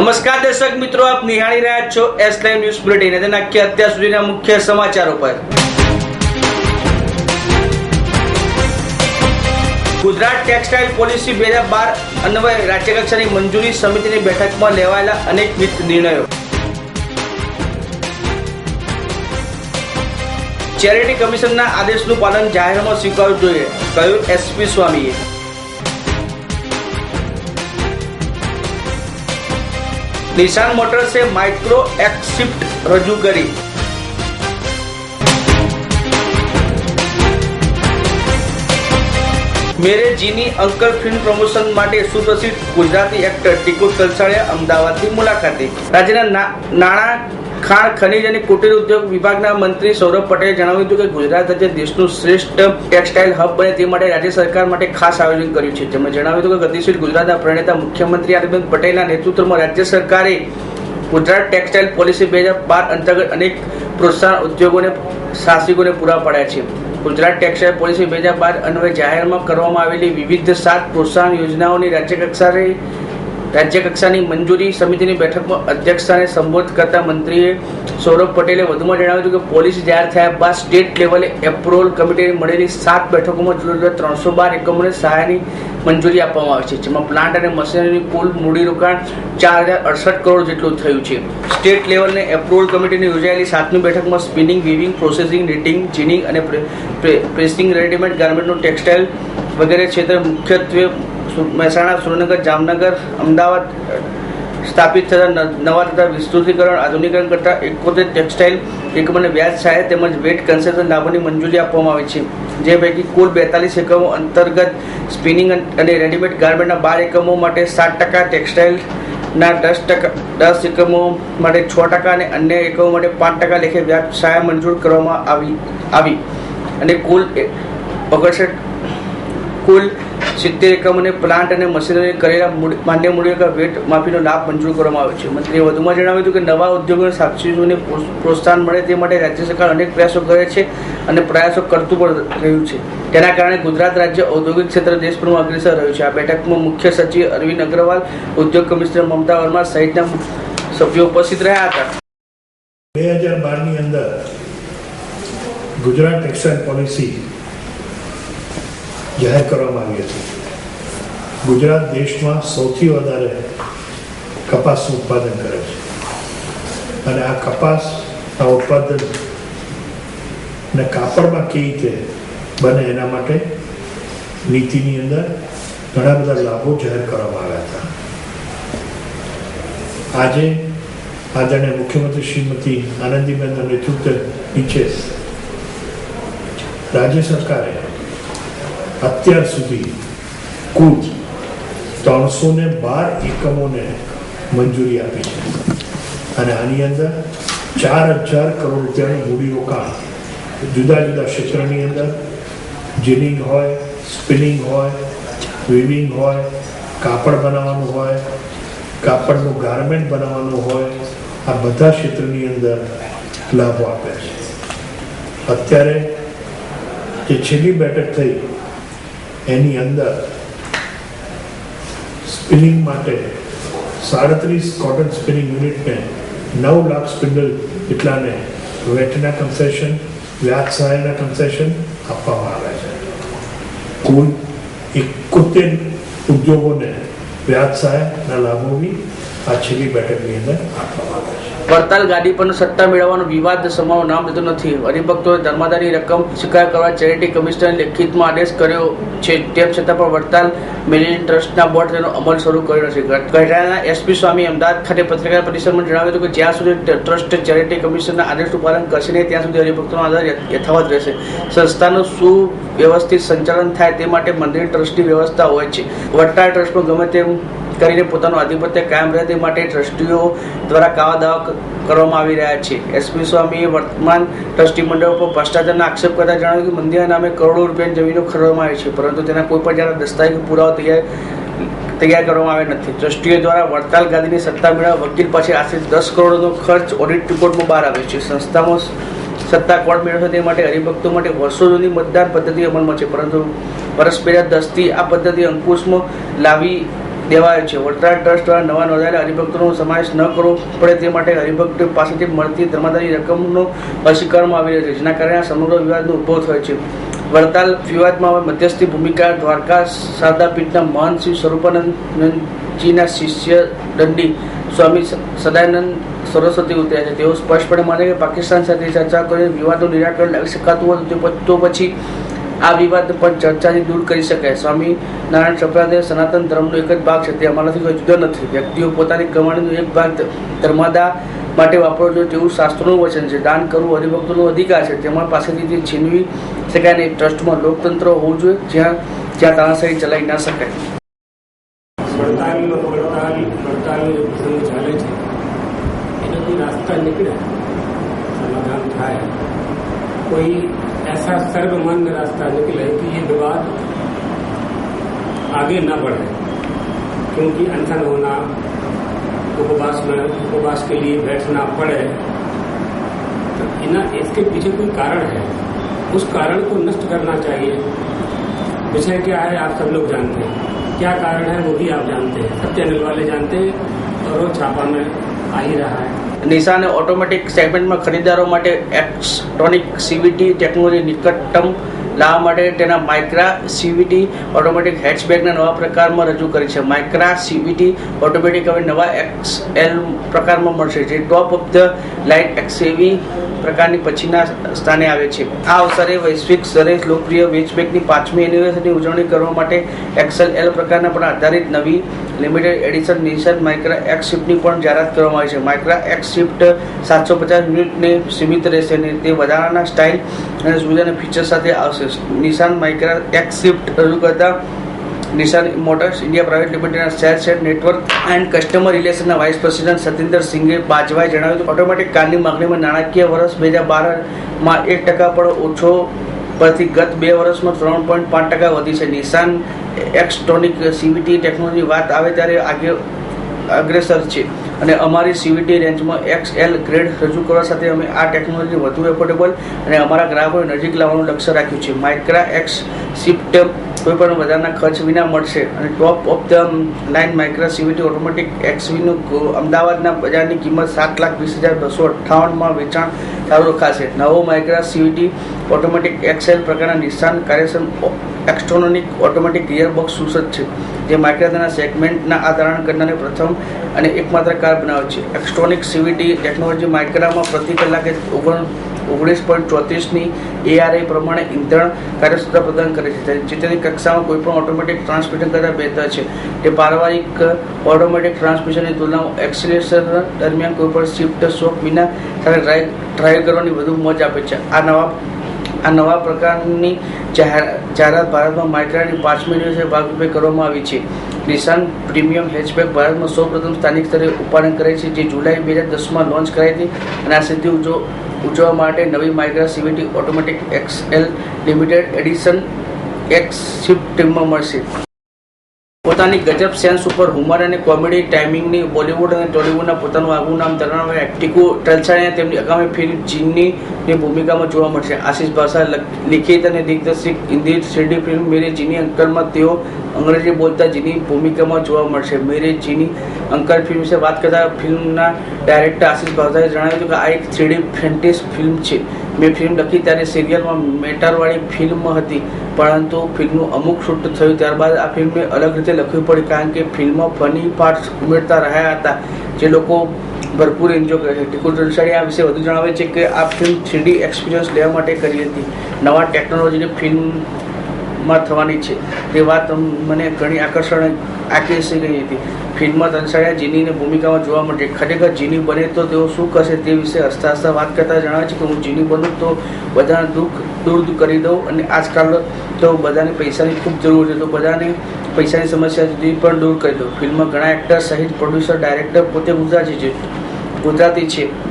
નમસ્કાર દર્શક મિત્રો, આપ નિહાળી રહ્યા છો એસ લાઈવ ન્યૂઝ બુલેટિન અને નાખ્યા અત્યાર સુધીના મુખ્ય સમાચારો પર. ગુજરાત ટેક્સટાઇલ પોલિસી બે હજાર બાર અન્વયે રાજ્યકક્ષાની મંજૂરી સમિતિની બેઠકમાં લેવાયેલા અનેકવિધ નિર્ણયો. ચેરિટી કમિશનના આદેશનું પાલન જાહેરમાં સ્વીકારવું જોઈએ, કહ્યું એસપી સ્વામીએ. નિશાન મોટર્સે માઇક્રો એક્સિપ્ટ રજૂ કરી. મેરે જીની અંકલ ફિલ્મ પ્રમોશન માટે સુપ્રસિદ્ધ ગુજરાતી એક્ટર ટીકુ તલસાડિયા અમદાવાદની મુલાકાતે. રાજ્યના નાણાં ખાણ, ખનીજ અને કુટીર ઉદ્યોગ વિભાગના મંત્રી સૌરભ પટેલે જણાવ્યું હતું કે ગુજરાત આજે દેશનું શ્રેષ્ઠ ટેક્સટાઇલ હબ બને તે માટે રાજ્ય સરકાર માટે ખાસ આયોજન કર્યું છે. તેમણે જણાવ્યું હતું કે ગતિશીલ ગુજરાતના પ્રણેતા મુખ્યમંત્રી અરવિંદ પટેલના નેતૃત્વમાં રાજ્ય સરકારે ગુજરાત ટેક્સટાઇલ પોલિસી બે હજાર બાર અંતર્ગત અનેક પ્રોત્સાહન ઉદ્યોગોને, સાહસિકોને પૂરા પાડ્યા છે. ગુજરાત ટેક્સટાઇલ પોલિસી બે હજાર બાર અન્વયે જાહેરમાં કરવામાં આવેલી વિવિધ સાત પ્રોત્સાહન યોજનાઓની રાજ્ય કક્ષાએ રાજ્ય કક્ષાની મંજૂરી સમિતિની બેઠકમાં અધ્યક્ષતાને સંબોધિત કરતા મંત્રીએ સૌરભ પટેલે વધુમાં જણાવ્યું હતું કે પોલિસી જાહેર થયા બાદ સ્ટેટ લેવલે એપ્રુવલ કમિટીને મળેલી સાત બેઠકોમાં જુદા જુદા ત્રણસો બાર એકમોને સહાયની મંજૂરી આપવામાં આવી છે, જેમાં પ્લાન્ટ અને મશીનરીની કુલ મૂડીરોકાણ ચાર હજાર અડસઠ કરોડ જેટલું થયું છે. સ્ટેટ લેવલને એપ્રુવલ કમિટીની યોજાયેલી સાતમી બેઠકમાં spinning weaving processing knitting ginning અને પ્રે- પ્રે- પ્રેસિંગ રેડીમેડ ગાર્મેન્ટનું ટેક્સટાઇલ વગેરે ક્ષેત્રે મુખ્યત્વે મહેસાણા, સુરેન્દ્રનગર, જામનગર, અમદાવાદ સ્થાપિત થતા નવા તથા વિસ્તૃતિકરણ, આધુનિકરણ કરતા એકોતેર ટેક્સટાઇલ એકમને વ્યાજ સહાય તેમજ વેટ કન્સેશન લાભોની મંજૂરી આપવામાં આવી છે. જે પૈકી કુલ બેતાલીસ એકમો અંતર્ગત સ્પિનિંગ અને રેડીમેડ ગાર્મેન્ટના બાર એકમો માટે સાત ટકા ટેક્સટાઇલના દસ ટકા, દસ એકમો માટે છ ટકા અને અન્ય એકમો માટે પાંચ ટકા લેખે વ્યાજ સહાય મંજૂર કરવામાં આવી આવી. અને કુલ ઓગણસઠ, કુલ સિત્તેર એકમોને પ્લાન્ટ અને મશીનરી કરેલા માન્ય મૂડીકા વેટ માફીનો લાભ મંજૂર કરવામાં આવ્યો છે. મંત્રીએ વધુમાં જણાવ્યું હતું કે નવા ઉદ્યોગોને સાક્ષીઓને પ્રોત્સાહન મળે તે માટે રાજ્ય સરકાર અનેક પ્રયાસો કરે છે અને પ્રયાસો કરતું પણ રહ્યું છે. તેના કારણે ગુજરાત રાજ્ય ઔદ્યોગિક ક્ષેત્ર દેશભરમાં અગ્રેસર રહ્યું છે. આ બેઠકમાં મુખ્ય સચિવ અરવિંદ અગ્રવાલ, ઉદ્યોગ કમિશનર મમતા વર્મા સહિતના સભ્યો ઉપસ્થિત રહ્યા હતા. બે હજાર બારની અંદર ગુજરાત ટેક્સટાઇલ પોલિસી જાહેર કરવામાં આવી હતી ગુજરાત દેશમાં સૌથી વધારે કપાસનું ઉત્પાદન કરે છે. અને આ કપાસના ઉત્પાદન ને કાપડમાં કેવી રીતે બને એના માટે નીતિની અંદર ઘણા બધા લાભો જાહેર કરવામાં આવ્યા હતા. આજે આદરણીય મુખ્યમંત્રી શ્રીમતી આનંદીબેનના નેતૃત્વ નીચે રાજ્ય સરકારે અત્યાર સુધી કુલ ત્રણસો ને બાર એકમોને મંજૂરી આપી છે. અને આની અંદર ચાર હજાર કરોડ રૂપિયાનું મૂડીરોકાણ જુદા જુદા ક્ષેત્રની અંદર જીનિંગ હોય, સ્પિનિંગ હોય, વિવિંગ હોય, કાપડ બનાવવાનું હોય, કાપડનું ગાર્મેન્ટ બનાવવાનું હોય, આ બધા ક્ષેત્રની અંદર લાભો આપ્યા છે. અત્યારે જે છેલ્લી બેઠક થઈ એની અંદર સ્પિનિંગ માટે સાડત્રીસ કોટન સ્પિનિંગ યુનિટને નવ લાખ સ્પિન્ડલ એટલાને વેટના કન્સેશન વ્યાજ સહાયના કન્સેશન આપવામાં આવે છે. કુલ એકોતેર ઉદ્યોગોને વ્યાજ સહાયના લાભો બી આ છેલ્લી બેઠકની અંદર આપવામાં આવે. છે વડતાલ ગાડી પરનો સત્તા મેળવવાનો વિવાદ સમાવ નામ લીધો નથી. હરિભક્તોએ ધર્માદાની રકમ સ્વીકાર કરવા ચેરિટી કમિશનરે લેખિતમાં આદેશ કર્યો છે. તેમ છતાં પણ વડતાલ મિલેનિયમ ટ્રસ્ટના બોર્ડ તેનો અમલ શરૂ કર્યો નથી. ગઢડાના એસપી સ્વામી અમદાવાદ ખાતે પત્રકાર પરિષદમાં જણાવ્યું હતું કે જ્યાં સુધી ટ્રસ્ટ ચેરિટી કમિશનના આદેશનું પાલન કરશે નહીં, ત્યાં સુધી હરિભક્તોનો આધાર યથ- યથાવત રહેશે. સંસ્થાનું સુવ્યવસ્થિત સંચાલન થાય તે માટે મંદિર ટ્રસ્ટની વ્યવસ્થા હોય છે. વડતાલ ટ્રસ્ટમાં ગમે તેમ કરીને પોતાનું આધિપત્ય કાયમ રહે તે માટે ટ્રસ્ટીઓ દ્વારા કાવા દાવા કરવામાં આવી રહ્યા છે. એસપી સ્વામીએ વર્તમાન ટ્રસ્ટી મંડળ પર ભ્રષ્ટાચારના આક્ષેપ કરતા જણાવ્યું કે મંદિરના નામે કરોડો રૂપિયાની જમીનો ખરીદવામાં આવી છે, પરંતુ તેના કોઈ પણ જાતના દસ્તાવેજ પુરાવા તૈયાર તૈયાર કરવામાં આવ્યા નથી. ટ્રસ્ટીઓ દ્વારા વડતાલ ગાદીની સત્તા મેળવવા વકીલ પાસે આશરે દસ કરોડનો ખર્ચ ઓડિટ રિપોર્ટમાં બહાર આવ્યો છે. સંસ્થામાં સત્તા કોણ મેળવશે તે માટે હરિભક્તો માટે વર્ષો જૂની મતદાન પદ્ધતિ અમલમાં છે, પરંતુ વર્ષ બે હજાર દસથી આ પદ્ધતિ અંકુશમાં લાવી દેવાયો છે. વડતાલ ટ્રસ્ટ દ્વારા નવા નોંધાયેલા હરિભક્તોનો સમાવેશ ન કરવો પડે તે માટે હરિભક્ત પાસેથી મળતી ધર્માદારી રકમનો અસ્વીકારવામાં આવી રહ્યો છે, જેના કારણે સમગ્ર વિવાદનો ઉદ્ભવ થયો છે. વડતાલ વિવાદમાં હવે મધ્યસ્થી ભૂમિકા દ્વારકા શારદાપીઠના મહંત શ્રી સ્વરૂપાનંદજીના શિષ્ય દંડી સ્વામી સદાનંદ સરસ્વતી ઉતર્યા છે. તેઓ સ્પષ્ટપણે માને કે પાકિસ્તાન સાથે ચર્ચા કરીને વિવાદનું નિરાકરણ લાવી શકાતું હતું તો પછી આ વિવાદ પણ ચર્ચાથી દૂર કરી શકાય. સ્વામી નારાયણ સંપ્રદાય સનાતન ધર્મનો એક જ ભાગ છે, તે અમારાથી કોઈ જુદો નથી. વ્યક્તિઓ પોતાની કમાણીનો એક ભાગ ધર્માદા માટે વાપરવો જોઈએ તેવું શાસ્ત્રોનું વચન છે. દાન કરવું હરિભક્તોનો અધિકાર છે. તેમાં પાસેથી તે છીનવી શકાય નહીં ટ્રસ્ટમાં લોકતંત્ર હોવું જોઈએ, જ્યાં જ્યાં તાનાશાહી ચલાવી ના શકાય. પડતાલ સમાધાન થાય. કોઈ ऐसा सर्वमान्य रास्ता निकले कि ये विवाद आगे न बढ़े, क्योंकि अनशन होना, उपवास में, उपवास के लिए बैठना पड़े। तो इना, इसके पीछे कोई कारण है? उस कारण को नष्ट करना चाहिए। विषय क्या है, आप सब लोग जानते हैं। क्या कारण है, वो भी आप जानते हैं। सब चैनल वाले जानते हैं, और वो छापा में आ ही रहा है। નિશાને ઓટોમેટિક સેગમેન્ટમાં ખરીદદારો માટે એક્સ્ટ્રોનિક સીવીટી ટેકનોલોજી નિકટતમ લાવવા માટે તેના માઇક્રા સીવીટી ઓટોમેટિક હેચબેગના નવા પ્રકારમાં રજૂ કરી છે. માઇક્રા સીવીટી ઓટોમેટિક હવે નવા એક્સ એલ પ્રકારમાં મળશે, જે ટોપ ઓફ ધ લાઇટ એક્સએવી પ્રકારની પછીના સ્થાને આવે છે. આ અવસરે વૈશ્વિક સ્તરે લોકપ્રિય વેચબેકની પાંચમી એનિવર્સરીની ઉજવણી કરવા માટે એક્સએલ એલ પ્રકારના પણ આધારિત નવી limited edition Nissan Micra X શિફ્ટની પણ જાહેરાત કરવામાં આવી છે. માઇક્રા એક્સ શિફ્ટ સાતસો પચાસ મિનિટને સીમિત રહેશે અને તે વધારાના સ્ટાઇલ અને સુવિધાના ફીચર સાથે આવશે. નિશાન માઇક્રા એક્સ શિફ્ટ રજૂ કરતા નિશાન મોટર્સ ઇન્ડિયા પ્રાઇવેટ લિમિટેડના sales and network and customer રિલેશનના vice president Satinder સિંઘે બાજવાએ જણાવ્યું કે ઓટોમેટિક કારની માગણીમાં નાણાકીય વર્ષ બે હજાર બારમાં એક ટકા પણ ઓછો પરથી ગત બે વર્ષમાં ત્રણ પોઈન્ટ પાંચ ટકા વધી છે. નિશાન એક્સટ્રોનિક સીવીટી ટેકનોલોજી વાત આવે ત્યારે આગે અગ્રેસર છે. અને અમારી સીવીટી રેન્જમાં એક્સ એલ ગ્રેડ રજૂ કરવા સાથે અમે આ ટેકનોલોજી વધુ એફોર્ડેબલ અને અમારા ગ્રાહકોને નજીક લાવવાનું લક્ષ્ય રાખ્યું છે. માઇક્રા એક્સ શિફ્ટ કોઈ પણ વધારાના ખર્ચ વિના મળશે. અને top of the line Micra CVT automatic એક્સવીનું અમદાવાદના બજારની કિંમત સાત લાખ વીસ હજાર બસો અઠ્ઠાવનમાં વેચાણ ચાલુ રખાશે. નવો માઇક્રા સીવીટી ઓટોમેટિક એક્સએલ પ્રકારના નિશાન કાર્યક્ષમ એક્સ્ટ્રોનોનિક ઓટોમેટિક ગિયરબોક્સ સુસજ્જ છે, જે માઇક્રાના સેગમેન્ટના આધારણ કરનારને પ્રથમ અને એકમાત્ર કાર બનાવે છે. એક્સ્ટ્રોનિક સીવીટી ટેકનોલોજી માઇક્રામાં પ્રતિ કલાકે ઓગણ ઓગણીસ પોઈન્ટ ચોત્રીસની એઆરઆઈ પ્રમાણે ઇંધણ કાર્યક્ષમતા પ્રદાન કરે છે જેથી કક્ષામાં કોઈપણ ઓટોમેટિક ટ્રાન્સમિશન કરતાં બહેતર છે. તે પારિવારિક ઓટોમેટિક ટ્રાન્સમિશનની તુલનામાં એક્સિલેશન દરમિયાન કોઈપણ શિફ્ટ શોક વિના સાથે ડ્રાઈવ કરવાની વધુ મોજ આપે છે. આ નવા આ નવા પ્રકારની જાહેર, જાહેરાત ભારતમાં માઇક્રાની પાંચમી દિવસે ભાગરૂપે કરવામાં આવી છે. નિશાન પ્રીમિયમ હેચબેક ભારતમાં સૌપ્રથમ સ્થાનિક સ્તરે ઉત્પાદન કરે છે, જે જુલાઈ બે હજાર દસમાં લોન્ચ કરાઈ હતી. અને આ સિદ્ધિ ઉજવ ઉજવવા માટે નવી Micra CVT automatic XL limited edition X shift ટીમમાં મળશે. પોતાની ગજબ સેન્સ ઉપર હુમર અને કોમેડી ટાઈમિંગની બોલિવૂડ અને ટોલિવૂડના પોતાનું આગવું નામ ધરાવનાર ટીકુ ટલસાણીયા તેમની આગામી ફિલ્મ ચીનની ની ભૂમિકામાં જોવા મળશે. આશીષ ભાષા લિખિત અને દિગ્દર્શિત હિન્દી થ્રીડી ફિલ્મ મેરે જીની અંકલમાં તેઓ અંગ્રેજી બોલતા જીની ભૂમિકામાં જોવા મળશે. મેરે જીની અંકલ ફિલ્મ વિશે વાત કરતા ફિલ્મના ડાયરેક્ટર આશીષ ભાષાએ જણાવ્યું કે આ એક થ્રીડી ફેન્ટેસ ફિલ્મ છે. મેં ફિલ્મ લખી ત્યારે સિરિયલમાં મેટરવાળી ફિલ્મ હતી. પરંતુ ફિલ્મનું અમુક શૂટ થયું ત્યારબાદ આ ફિલ્મને અલગ રીતે લખવી પડી કારણ કે ફિલ્મમાં ફની પાર્ટ્સ ઉમેરતા રહ્યા હતા. જે લોકો ભરપૂર એન્જોય કરે છે. ટીકુ જલસાણી આ વિશે વધુ જણાવે છે કે આ ફિલ્મ થ્રીડી એક્સપિરિયન્સ લેવા માટે કરી હતી. નવા ટેકનોલોજીની ફિલ્મમાં થવાની છે. તે વાત મને ઘણી આકર્ષણ આકર્ષી ગઈ હતી ફિલ્મમાં તનસાળિયા જીનીની ભૂમિકામાં જોવા મળશે ખરેખર જીની બને તો તેઓ શું કરશે તે વિશે હસતા હસતા વાત કરતા જણાવે છે કે હું જીની બનું તો બધાને દુઃખ દૂર કરી દઉં અને આજકાલ તો બધાને પૈસાની ખૂબ જરૂર છે. તો બધાને પૈસાની સમસ્યા સુધી પણ દૂર કરી દઉં. ફિલ્મમાં ઘણા એક્ટર, સહિત પ્રોડ્યુસર, ડાયરેક્ટર પોતે ગુજરાતી છે. ગુજરાતી છે.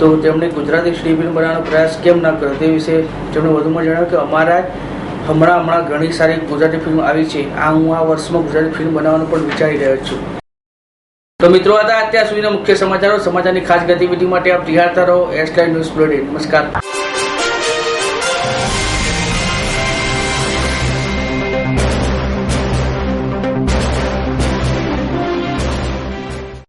તો તેમણે ગુજરાતી ફિલ્મ બનાવવાનો પ્રયાસ કેમ ન કર્યો તે વિશે તેમણે વધુમાં જણાવ્યું કે અમારા હમણાં હમણાં ઘણી સારી ગુજરાતી ફિલ્મ આવી છે. આ હું આ વર્ષમાં ગુજરાતી ફિલ્મ બનાવવાનું પણ વિચારી રહ્યો છું. તો મિત્રો હતા અત્યાર સુધીના મુખ્ય સમાચારો. સમાચારની ખાસ ગતિવિધિ માટે આપ નિહાળતા રહો. એસ ન્યૂઝ બ્લોડે નમસ્કાર.